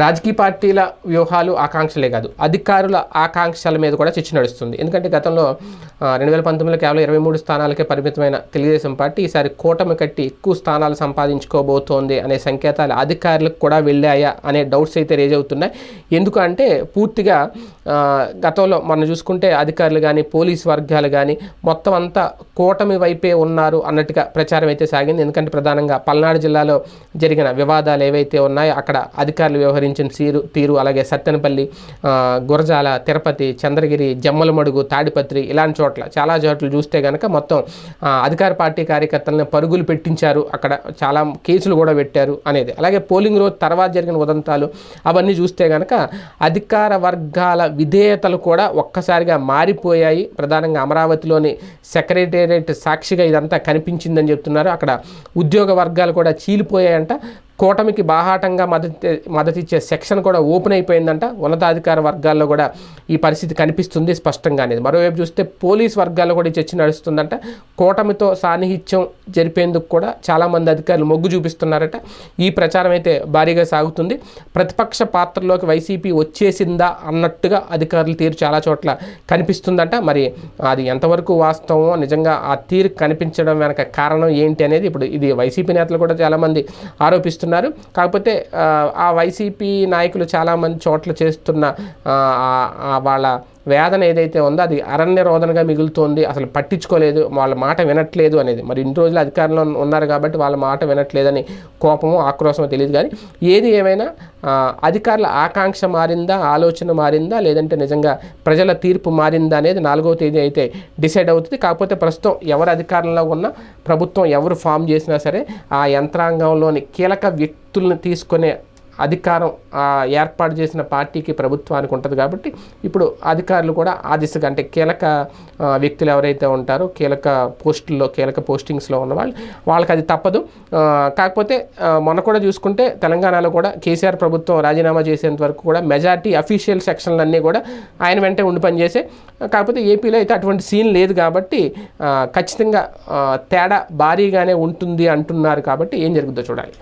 రాజకీయ పార్టీల వ్యూహాలు ఆకాంక్షలే కాదు అధికారుల ఆకాంక్షల మీద కూడా చర్చ నడుస్తుంది. ఎందుకంటే గతంలో రెండు వేల పంతొమ్మిదిలో కేవలం ఇరవై మూడు స్థానాలకే పరిమితమైన తెలుగుదేశం పార్టీ ఈసారి కూటమి కట్టి ఎక్కువ స్థానాలు సంపాదించుకోబోతోంది అనే సంకేతాలు అధికారులకు కూడా వెళ్ళాయా అనే డౌట్స్ అయితే రేజ్ అవుతున్నాయి. ఎందుకంటే పూర్తిగా గతంలో మనం చూసుకుంటే అధికారులు కానీ పోలీస్ వర్గాలు కానీ మొత్తం అంతా కూటమి వైపే ఉన్నారు అన్నట్టుగా ప్రచారం అయితే సాగింది. ఎందుకంటే ప్రధానంగా పల్నాడు జిల్లాలో జరిగిన వివాదాలు ఏవైతే ఉన్నాయో అక్కడ అధికారులు వ్యవహరించిన తీరు తీరు అలాగే సత్తెనపల్లి గురజాల తిరుపతి చంద్రగిరి జమ్మలమడుగు తాడిపత్రి ఇలాంటి చోట్ల చాలా చోట్ల చూస్తే కనుక మొత్తం అధికార పార్టీ కార్యకర్తలను పరుగులు పెట్టించారు. అక్కడ చాలా కేసులు కూడా పెట్టారు అనేది. అలాగే పోలింగ్ రోజు తర్వాత జరిగిన ఉదంతాలు అవన్నీ చూస్తే కనుక అధికార వర్గాల విధేయతలు కూడా ఒక్కసారిగా మారిపోయాయి. ప్రధానంగా అమరావతిలోని సెక్రటేరియట్ సాక్షిగా ఇదంతా కనిపించిందని చెప్తున్నారు. అక్కడ ఉద్యోగ వర్గాలు కూడా చీలిపోయాయంట. కూటమికి బాహాటంగా మద్దతు మద్దతిచ్చే సెక్షన్ కూడా ఓపెన్ అయిపోయిందంట. ఉన్నతాధికార వర్గాల్లో కూడా ఈ పరిస్థితి కనిపిస్తుంది స్పష్టంగా అనేది మరోవైపు చూస్తే పోలీస్ వర్గాల్లో కూడా చర్చ నడుస్తుందంట. కూటమితో సాన్నిహిత్యం జరిపేందుకు కూడా చాలామంది అధికారులు మొగ్గు చూపిస్తున్నారట. ఈ ప్రచారం అయితే భారీగా సాగుతుంది. ప్రతిపక్ష పాత్రలోకి వైసీపీ వచ్చేసిందా అన్నట్టుగా అధికారుల తీరు చాలా చోట్ల కనిపిస్తుందంట. మరి అది ఎంతవరకు వాస్తవమో నిజంగా ఆ తీరు కనిపించడం వెనక కారణం ఏంటి అనేది ఇప్పుడు ఇది వైసీపీ నేతలు కూడా చాలామంది ఆరోపిస్తున్నారు. కాకపోతే ఆ, వైసీపీ నాయకులు చాలామంది చోట్ల చేస్తున్న వాళ్ళ వేదన ఏదైతే ఉందో అది అరణ్య రోదనగా మిగులుతోంది. అసలు పట్టించుకోలేదు. వాళ్ళ మాట వినట్లేదు అనేది. మరి ఇన్ని రోజులు అధికారంలో ఉన్నారు కాబట్టి వాళ్ళ మాట వినట్లేదని కోపమో ఆక్రోశమో తెలియదు కానీ ఏది ఏమైనా అధికారుల ఆకాంక్ష మారిందా ఆలోచన మారిందా లేదంటే నిజంగా ప్రజల తీర్పు మారిందా అనేది నాలుగవ తేదీ అయితే డిసైడ్ అవుతుంది. కాకపోతే ప్రస్తుతం ఎవరు అధికారంలో ఉన్నా ప్రభుత్వం ఎవరు ఫామ్ చేసినా సరే ఆ యంత్రాంగంలోని కీలక వ్యక్తులను తీసుకునే అధికారం ఏర్పాటు చేసిన పార్టీకి ప్రభుత్వానికి ఉంటుంది కాబట్టి ఇప్పుడు అధికారులు కూడా ఆ దిశగా అంటే కీలక వ్యక్తులు ఎవరైతే ఉంటారో కీలక పోస్టుల్లో కీలక పోస్టింగ్స్లో ఉన్న వాళ్ళు వాళ్ళకి అది తప్పదు. కాకపోతే మొన్న కూడా చూసుకుంటే తెలంగాణలో కూడా కేసీఆర్ ప్రభుత్వం రాజీనామా చేసేంత వరకు కూడా మెజార్టీ అఫీషియల్ సెక్షన్లన్నీ కూడా ఆయన వెంటే ఉండి పనిచేసే కాకపోతే ఏపీలో అయితే అటువంటి సీన్ లేదు కాబట్టి ఖచ్చితంగా తేడా భారీగానే ఉంటుంది అంటున్నారు కాబట్టి ఏం జరుగుతుందో చూడాలి.